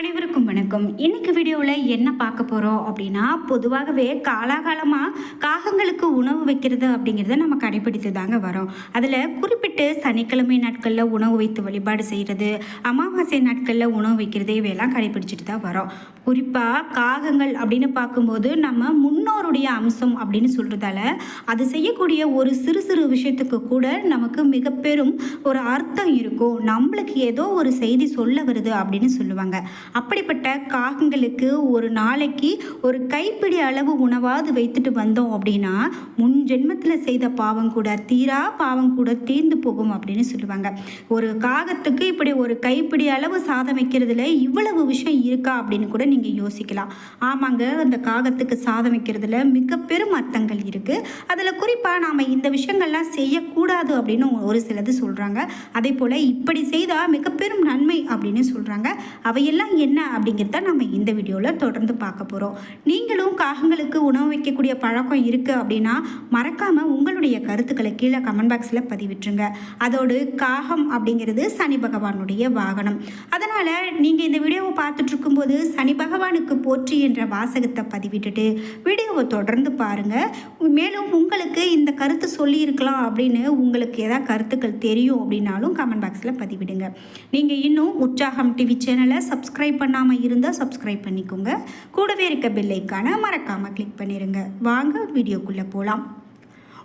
அனைவருக்கும் வணக்கம். இன்னைக்கு வீடியோவில் என்ன பார்க்க போகிறோம் அப்படின்னா பொதுவாகவே காலாகாலமாக காகங்களுக்கு உணவு வைக்கிறது அப்படிங்கிறத நம்ம கடைபிடித்து தாங்க வரோம். அதில் குறிப்பிட்டு சனிக்கிழமை நாட்களில் உணவு வைத்து வழிபாடு செய்கிறது அமாவாசை நாட்களில் உணவு வைக்கிறது இவையெல்லாம் கடைபிடிச்சிட்டு தான் வரோம். குறிப்பாக காகங்கள் அப்படின்னு பார்க்கும்போது நம்ம முன்னோருடைய அம்சம் அப்படின்னு சொல்கிறதால அது செய்யக்கூடிய ஒரு சிறு சிறு விஷயத்துக்கு கூட நமக்கு மிக பெரும் ஒரு அர்த்தம் இருக்கும். நம்மளுக்கு ஏதோ ஒரு செய்தி சொல்ல வருது அப்படின்னு சொல்லுவாங்க. அப்படிப்பட்ட காகங்களுக்கு ஒரு நாளைக்கு ஒரு கைப்பிடி அளவு உணவாவது வைத்துட்டு வந்தோம் அப்படின்னா முன் ஜென்மத்தில் செய்த பாவம் கூட தீரா பாவம் கூட தீர்ந்து போகும் அப்படின்னு சொல்லுவாங்க. ஒரு காகத்துக்கு இப்படி ஒரு கைப்பிடி அளவு சாதம் வைக்கிறதுல இவ்வளவு விஷயம் இருக்கா அப்படின்னு கூட நீங்கள் யோசிக்கலாம். ஆமாங்க அந்த காகத்துக்கு சாதம் வைக்கிறதுல மிக பெரும் அர்த்தங்கள் இருக்குது அதில் குறிப்பாக நாம் இந்த விஷயங்கள்லாம் செய்யக்கூடாது அப்படின்னு ஒரு சிலது சொல்கிறாங்க அதே போல் இப்படி செய்தால் மிக பெரும் நன்மை அப்படின்னு சொல்கிறாங்க அவையெல்லாம் என்ன அப்படிங்கிறத நம்ம இந்த வீடியோவில் தொடர்ந்து பார்க்க போகிறோம் நீங்களும் காகங்களுக்கு உணவு வைக்கக்கூடிய பழக்கம் இருக்குது அப்படின்னா மறக்காமல் உங்களுடைய கருத்துக்களை கீழே கமெண்ட் பாக்ஸில் பதிவிட்டுருங்க. அதோடு காகம் அப்படிங்கிறது சனி பகவானுடைய வாகனம். அதனால் நீங்கள் இந்த வீடியோ பார்த்துட்டு சனி பகவானுக்கு போற்றி என்ற வாசகத்தை பதிவிட்டுட்டு வீடியோவை தொடர்ந்து பாருங்கள் மேலும் உங்களுக்கு இந்த கருத்து சொல்லியிருக்கலாம் அப்படின்னு உங்களுக்கு ஏதாவது கருத்துக்கள் தெரியும் அப்படின்னாலும் கமெண்ட் பாக்ஸில் பதிவிடுங்க. நீங்கள் இன்னும் உற்சாகம் டிவி சேனலை சப்ஸ்கிரைப் பண்ணாமல் இருந்தால் சப்ஸ்கிரைப் பண்ணிக்கோங்க. கூடவே இருக்க பெல்லைக்கான மறக்காமல் கிளிக் பண்ணிடுங்க வாங்க வீடியோக்குள்ளே போகலாம்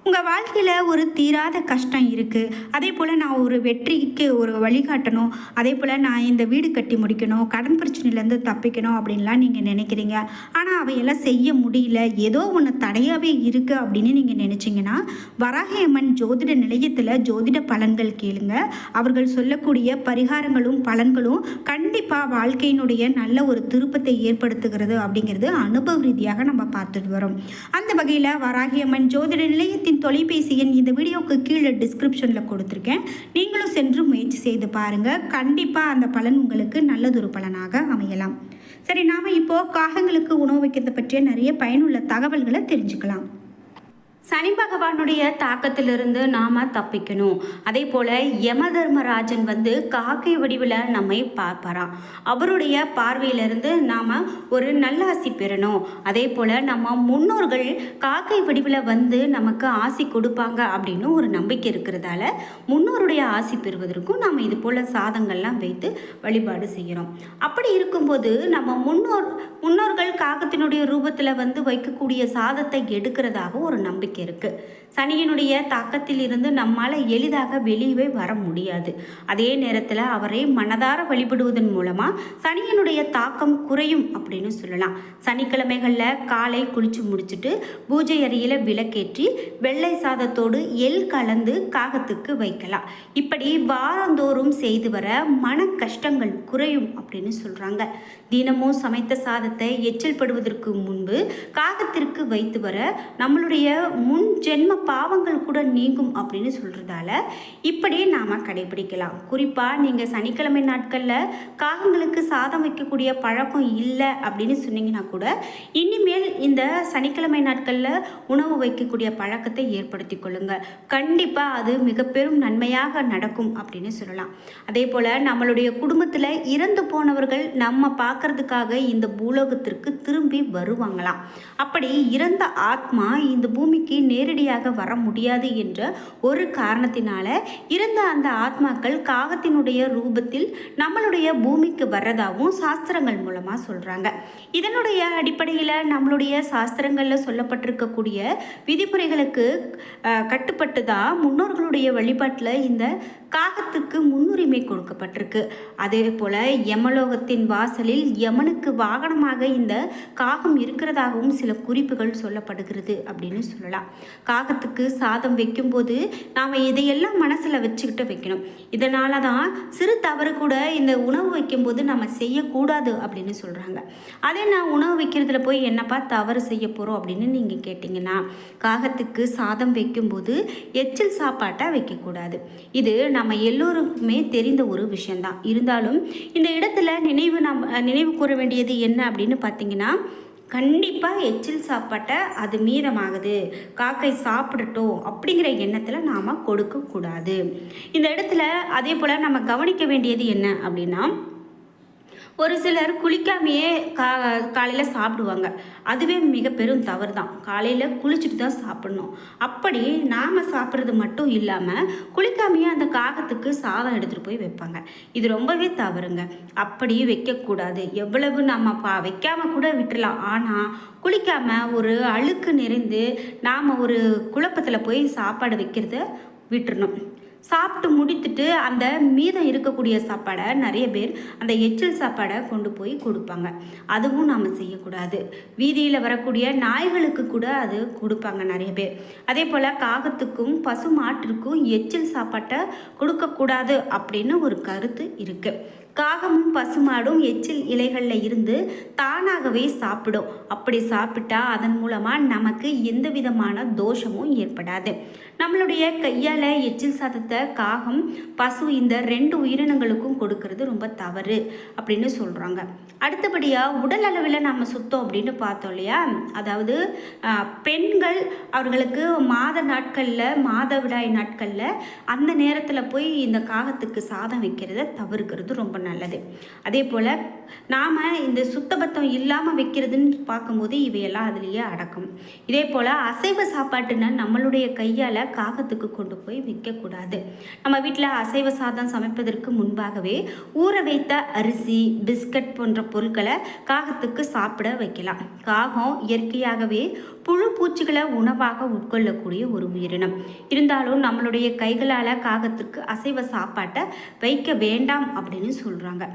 உங்கள் வாழ்க்கையில் ஒரு தீராத கஷ்டம் இருக்குது அதே போல் நான் ஒரு வெற்றிக்கு ஒரு வழிகாட்டணும் அதே போல் நான் இந்த வீடு கட்டி முடிக்கணும். கடன் பிரச்சனையிலேருந்து தப்பிக்கணும் அப்படின்லாம் நீங்கள் நினைக்கிறீங்க. ஆனால் அவையெல்லாம் செய்ய முடியல. ஏதோ ஒன்று தடையாகவே இருக்குது அப்படின்னு நீங்கள் நினச்சிங்கன்னா வராகியம்மன் ஜோதிட நிலையத்தில் ஜோதிட பலன்கள் கேளுங்க. அவர்கள் சொல்லக்கூடிய பரிகாரங்களும் பலன்களும் கண்டிப்பாக வாழ்க்கையினுடைய நல்ல ஒரு திருப்பத்தை ஏற்படுத்துகிறது அப்படிங்கிறது அனுபவ ரீதியாக நம்ம பார்த்துட்டு வரோம். அந்த வகையில் வராகியம்மன் ஜோதிட நிலையத்தின் தொலைபேசி எண் இந்த வீடியோவுக்கு கீழே டிஸ்கிரிப்ஷனில் கொடுத்துருக்கேன். நீங்களும் சென்று முயற்சி செய்து பாருங்கள் கண்டிப்பாக அந்த பலன் உங்களுக்கு நல்லதொரு பலனாக அமையலாம். சரி நாம் இப்போது காகங்களுக்கு உணவு வைக்கிறத பற்றிய நிறைய பயனுள்ள தகவல்களை தெரிஞ்சுக்கலாம். சனி பகவானுடைய தாக்கத்திலிருந்து நாம் தப்பிக்கணும். அதே போல் யம தர்மராஜன் வந்து காக்கை வடிவில் நம்மை பார்ப்பாராம். அவருடைய பார்வையிலிருந்து நாம் ஒரு நல்ல ஆசி பெறணும். அதே போல் நம்ம முன்னோர்கள் காக்கை வடிவில் வந்து நமக்கு ஆசி கொடுப்பாங்க அப்படின்னு ஒரு நம்பிக்கை இருக்கிறதால முன்னோருடைய ஆசி பெறுவதற்கும் நாம் இது போல் சாதங்கள்லாம் வைத்து வழிபாடு செய்கிறோம் அப்படி இருக்கும்போது நம்ம முன்னோர் முன்னோர்கள் காகத்தினுடைய ரூபத்தில் வந்து வைக்கக்கூடிய சாதத்தை எடுக்கிறதாக ஒரு நம்பிக்கை இருக்குது சனியினுடைய தாக்கத்தில் இருந்து நம்மால் எளிதாக வெளியவே வர முடியாது. அதே நேரத்தில் அவரை மனதார வழிபடுவதன் மூலமாக சனியினுடைய தாக்கம் குறையும் அப்படின்னு சொல்லலாம். சனிக்கிழமைகளில் காலை குளித்து முடிச்சுட்டு பூஜை அறையில் விளக்கேற்றி வெள்ளை சாதத்தோடு எள் கலந்து காகத்துக்கு வைக்கலாம். இப்படி வாரந்தோறும் செய்து வர மன கஷ்டங்கள் குறையும் அப்படின்னு சொல்கிறாங்க தினமும் சமைத்த சாதத்தை எச்சில் படுவதற்கு முன்பு காகத்திற்கு வைத்து வர நம்மளுடைய முன் ஜென்ம பாவங்கள் கூட நீங்கும் அப்படின்னு சொல்கிறதால இப்படி நாம் கடைபிடிக்கலாம். குறிப்பாக நீங்கள் சனிக்கிழமை நாட்களில் காகங்களுக்கு சாதம் வைக்கக்கூடிய பழக்கம் இல்லை அப்படின்னு சொன்னீங்கன்னா கூட இனிமேல் இந்த சனிக்கிழமை நாட்களில் உணவு வைக்கக்கூடிய பழக்கத்தை ஏற்படுத்தி கொள்ளுங்கள் கண்டிப்பாக அது மிக பெரும் நன்மையாக நடக்கும் அப்படின்னு சொல்லலாம். அதே போல் நம்மளுடைய குடும்பத்தில் இறந்து போனவர்கள் நம்ம பார்க்கறதுக்காக இந்த பூலோகத்திற்கு திரும்பி வருவாங்களாம். அப்படி இறந்த ஆத்மா இந்த பூமிக்கு நேரடியாக வர முடியாது என்ற ஒரு காரணத்தினால இருந்த அந்த ஆத்மாக்கள் காகத்தினுடைய ரூபத்தில் நம்மளுடைய பூமிக்கு வர்றதாகவும் சாஸ்திரங்கள் மூலமாக சொல்கிறாங்க இதனுடைய அடிப்படையில் நம்மளுடைய சாஸ்திரங்களில் சொல்லப்பட்டிருக்கக்கூடிய விதிமுறைகளுக்கு கட்டுப்பட்டு தான் முன்னோர்களுடைய வழிபாட்டில் இந்த காகத்துக்கு முன்னுரிமை கொடுக்கப்பட்டிருக்கு. அதே போல் யமலோகத்தின் வாசலில் யமனுக்கு வாகனமாக இந்த காகம் இருக்கிறதாகவும் சில குறிப்புகள் சொல்லப்படுகிறது அப்படின்னு சொல்லலாம். காகத்துக்கு சாதம் வைக்கும்போது நாம் இதையெல்லாம் மனசில் வச்சுக்கிட்டு வைக்கணும். இதனால தான் சிறு தவறு கூட இந்த உணவு வைக்கும்போது நம்ம செய்யக்கூடாது அப்படின்னு சொல்கிறாங்க அதே நான் உணவு வைக்கிறதுல போய் என்னப்பா தவறு செய்ய போகிறோம் அப்படின்னு நீங்கள் கேட்டிங்கன்னா காகத்துக்கு சாதம் வைக்கும்போது எச்சில் சாப்பாட்டை வைக்கக்கூடாது. இது நம்ம எல்லோருக்குமே தெரிந்த ஒரு விஷயந்தான் இருந்தாலும் இந்த இடத்துல நினைவு நம்ம நினைவு கூற வேண்டியது என்ன அப்படின்னு பார்த்தீங்கன்னா கண்டிப்பாக எச்சில் சாப்பாட்டை அது மீதமாகுது. காக்கை சாப்பிடட்டும் அப்படிங்கிற எண்ணத்தில் நாம் கொடுக்கக்கூடாது. இந்த இடத்துல அதே போல் நம்ம கவனிக்க வேண்டியது என்ன அப்படின்னா ஒரு சிலர் குளிக்காமையே கா காலையில் சாப்பிடுவாங்க. அதுவே மிக பெரும் தவறு தான் காலையில் குளிச்சுட்டு தான் சாப்பிடணும். அப்படி நாம் சாப்பிட்றது மட்டும் இல்லாமல் குளிக்காமையே அந்த காகத்துக்கு சாதம் எடுத்துகிட்டு போய் வைப்பாங்க. இது ரொம்பவே தவறுங்க. அப்படி வைக்கக்கூடாது. எவ்வளவு நம்ம பா வைக்காமல் கூட விட்டுறலாம். ஆனால் குளிக்காமல் ஒரு அழுக்கு நிறைந்து நாம் ஒரு குழப்பத்தில் போய் சாப்பாடு வைக்கிறத விட்டுறணும். சாப்பிட்டு முடித்துட்டு அந்த மீதம் இருக்கக்கூடிய சாப்பாடை நிறைய பேர் அந்த எச்சில் சாப்பாடை கொண்டு போய் கொடுப்பாங்க. அதுவும் நாம் செய்யக்கூடாது. வீதியில் வரக்கூடிய நாய்களுக்கு கூட அது கொடுப்பாங்க நிறைய பேர். அதே போல் காகத்துக்கும் பசு மாட்டிற்கும் எச்சில் சாப்பாட்டை கொடுக்கக்கூடாது அப்படின்னு ஒரு கருத்து இருக்குது காகமும் பசுமாடும் எச்சில் இலைகளில் இருந்து தானாகவே சாப்பிடும். அப்படி சாப்பிட்டா அதன் மூலமாக நமக்கு எந்த விதமான தோஷமும் ஏற்படாது. நம்மளுடைய கையால் எச்சில் சாதத்தை காகம் பசு இந்த ரெண்டு உயிரினங்களுக்கும் கொடுக்கறது ரொம்ப தவறு அப்படின்னு சொல்கிறாங்க அடுத்தபடியாக உடல் அளவில் நம்ம சுத்தம் அப்படின்னு பார்த்தோம் இல்லையா? அதாவது பெண்கள் அவர்களுக்கு மாத நாட்களில் மாதவிடாய் நாட்களில் அந்த நேரத்தில் போய் இந்த காகத்துக்கு சாதம் வைக்கிறத தவிர்க்கிறது ரொம்ப நல்லது. அதே போல் நாம் இந்த சுத்தபத்தம் இல்லாமல் வைக்கிறதுன்னு பார்க்கும்போது இவையெல்லாம் அதுலேயே அடக்கும். இதே போல் அசைவ சாப்பாட்டுன்னா நம்மளுடைய கையால் காகத்துக்கு கொண்டு போய் வைக்கக்கூடாது. நம்ம வீட்டில் அசைவ சாதம் சமைப்பதற்கு முன்பாகவே ஊற வைத்த அரிசி பிஸ்கட் போன்ற பொருட்களை காகத்துக்கு சாப்பிட வைக்கலாம். காகம் இயற்கையாகவே புழு பூச்சிகளை உணவாக உட்கொள்ளக்கூடிய ஒரு உயிரினம். இருந்தாலும் நம்மளுடைய கைகளால் காகத்திற்கு அசைவ சாப்பாட்டை வைக்க வேண்டாம் அப்படின்னு சொல்கிறாங்க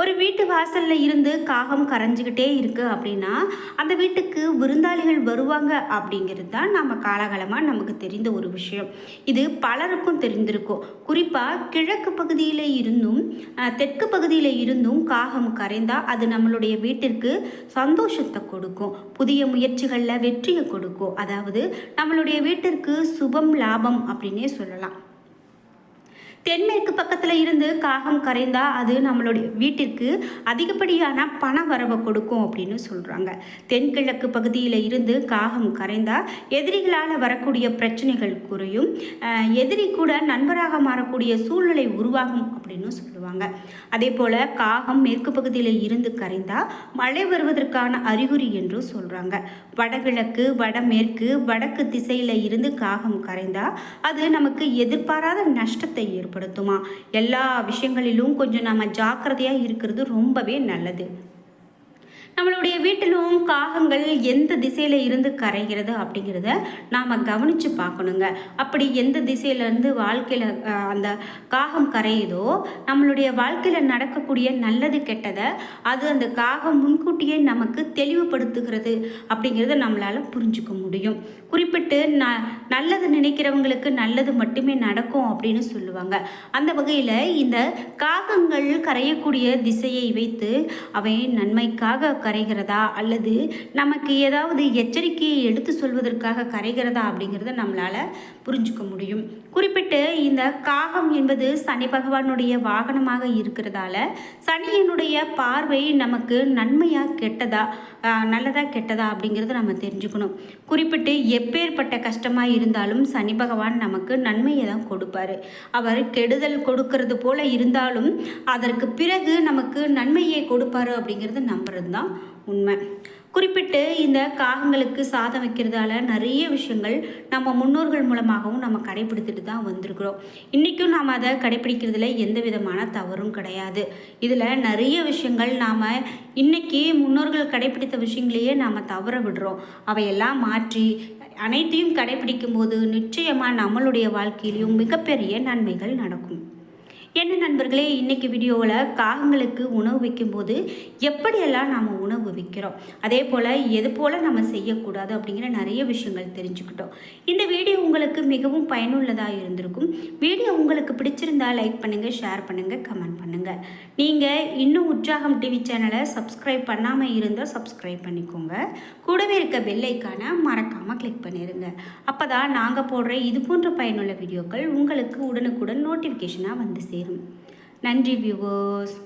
ஒரு வீட்டு வாசலில் இருந்து காகம் கரைஞ்சிக்கிட்டே இருக்குது அப்படின்னா அந்த வீட்டுக்கு விருந்தாளிகள் வருவாங்க அப்படிங்கிறது தான் நம்ம காலகாலமாக நமக்கு தெரிந்த ஒரு விஷயம். இது பலருக்கும் தெரிந்திருக்கும். குறிப்பாக கிழக்கு பகுதியில் இருந்தும் தெற்கு பகுதியில் இருந்தும் காகம் கரைந்தால் அது நம்மளுடைய வீட்டிற்கு சந்தோஷத்தை கொடுக்கும். புதிய முயற்சிகளில் வெற்றியை கொடுக்கும். அதாவது நம்மளுடைய வீட்டிற்கு சுபம் லாபம் அப்படின்னே சொல்லலாம். தென்மேற்கு பக்கத்தில் இருந்து காகம் கரைந்தால் அது நம்மளுடைய வீட்டிற்கு அதிகப்படியான பண வரவை கொடுக்கும் அப்படின்னு சொல்கிறாங்க தென்கிழக்கு பகுதியில் இருந்து காகம் கரைந்தால் எதிரிகளால் வரக்கூடிய பிரச்சனைகள் குறையும். எதிரி கூட நண்பராக மாறக்கூடிய சூழ்நிலை உருவாகும் அப்படின்னு சொல்லுவாங்க. அதே போல் காகம் மேற்கு பகுதியில் இருந்து கரைந்தால் மழை வருவதற்கான அறிகுறி என்றும் சொல்கிறாங்க வடகிழக்கு வடமேற்கு வடக்கு திசையில் இருந்து காகம் கரைந்தால் அது நமக்கு எதிர்பாராத நஷ்டத்தை ஏற்படும் ஏற்படுத்துமா எல்லா விஷயங்களிலும் கொஞ்சம் நம்ம ஜாக்கிரதையாக இருக்கிறது ரொம்பவே நல்லது. நம்மளுடைய வீட்டிலும் காகங்கள் எந்த திசையில் இருந்து கரைகிறது அப்படிங்கிறத நாம் கவனித்து பார்க்கணுங்க. அப்படி எந்த திசையிலேருந்து வாழ்க்கையில் அந்த காகம் கரையுதோ நம்மளுடைய வாழ்க்கையில் நடக்கக்கூடிய நல்லது கெட்டதை அது அந்த காகம் முன்கூட்டியே நமக்கு தெளிவுபடுத்துகிறது அப்படிங்கிறத நம்மளால் புரிஞ்சுக்க முடியும். குறிப்பிட்டு ந நல்லது நினைக்கிறவங்களுக்கு நல்லது மட்டுமே நடக்கும் அப்படின்னு சொல்லுவாங்க. அந்த வகையில் இந்த காகங்கள் கரையக்கூடிய திசையை வைத்து அவை நன்மைக்காக கரைகிறதா? அல்லது நமக்கு ஏதாவது எச்சரிக்கையை எடுத்து சொல்வதற்காக கரைகிறதா? அப்படிங்கிறத நம்மளால் புரிஞ்சுக்க முடியும். குறிப்பிட்டு இந்த காகம் என்பது சனி பகவானுடைய வாகனமாக இருக்கிறதால சனியினுடைய பார்வை நமக்கு நன்மையாக கெட்டதா? நல்லதா கெட்டதா அப்படிங்கிறத நம்ம தெரிஞ்சுக்கணும். குறிப்பிட்டு எப்பேற்பட்ட கஷ்டமாக இருந்தாலும் சனி பகவான் நமக்கு நன்மையை தான் கொடுப்பாரு. அவர் கெடுதல் கொடுக்கறது போல இருந்தாலும் அதற்கு பிறகு நமக்கு நன்மையை கொடுப்பாரு அப்படிங்கிறது நம்புறது தான் உண்மை. குறிப்பிட்டு இந்த காகங்களுக்கு சாதம் வைக்கிறதால நிறைய விஷயங்கள் நம்ம முன்னோர்கள் மூலமாகவும் நம்ம கடைபிடித்துட்டு தான் வந்திருக்கிறோம். இன்றைக்கும் நாம் அதை கடைபிடிக்கிறதுல எந்த விதமான தவறும் கிடையாது. இதில் நிறைய விஷயங்கள் நாம் இன்றைக்கி முன்னோர்கள் கடைபிடித்த விஷயங்களையே நாம் தவற விடுறோம். அவையெல்லாம் மாற்றி அனைத்தையும் கடைபிடிக்கும் போது நிச்சயமாக நம்மளுடைய வாழ்க்கையிலையும் மிகப்பெரிய நன்மைகள் நடக்கும். என்ன நண்பர்களே இன்றைக்கி வீடியோவில் காகங்களுக்கு உணவு வைக்கும்போது எப்படியெல்லாம் நாம் உணவு வைக்கிறோம்? அதே போல் எது போல் நம்ம செய்யக்கூடாது அப்படிங்கிற நிறைய விஷயங்கள் தெரிஞ்சுக்கிட்டோம். இந்த வீடியோ உங்களுக்கு மிகவும் பயனுள்ளதாக இருந்திருக்கும். வீடியோ உங்களுக்கு பிடிச்சிருந்தா லைக் பண்ணுங்கள் ஷேர் பண்ணுங்கள் கமெண்ட் பண்ணுங்கள் நீங்கள் இன்னும் உற்சாகம் டிவி சேனலை சப்ஸ்கிரைப் பண்ணாமல் இருந்தால் சப்ஸ்கிரைப் பண்ணிக்கோங்க. கூடவே இருக்க பெல்லைக்கான மறக்காமல் கிளிக் பண்ணிடுங்க அப்போ தான் நாங்கள் போடுற இது போன்ற பயனுள்ள வீடியோக்கள் உங்களுக்கு உடனுக்குடன் நோட்டிஃபிகேஷனாக வந்து சேரும். சேரும் நன்றி வியூவர்ஸ்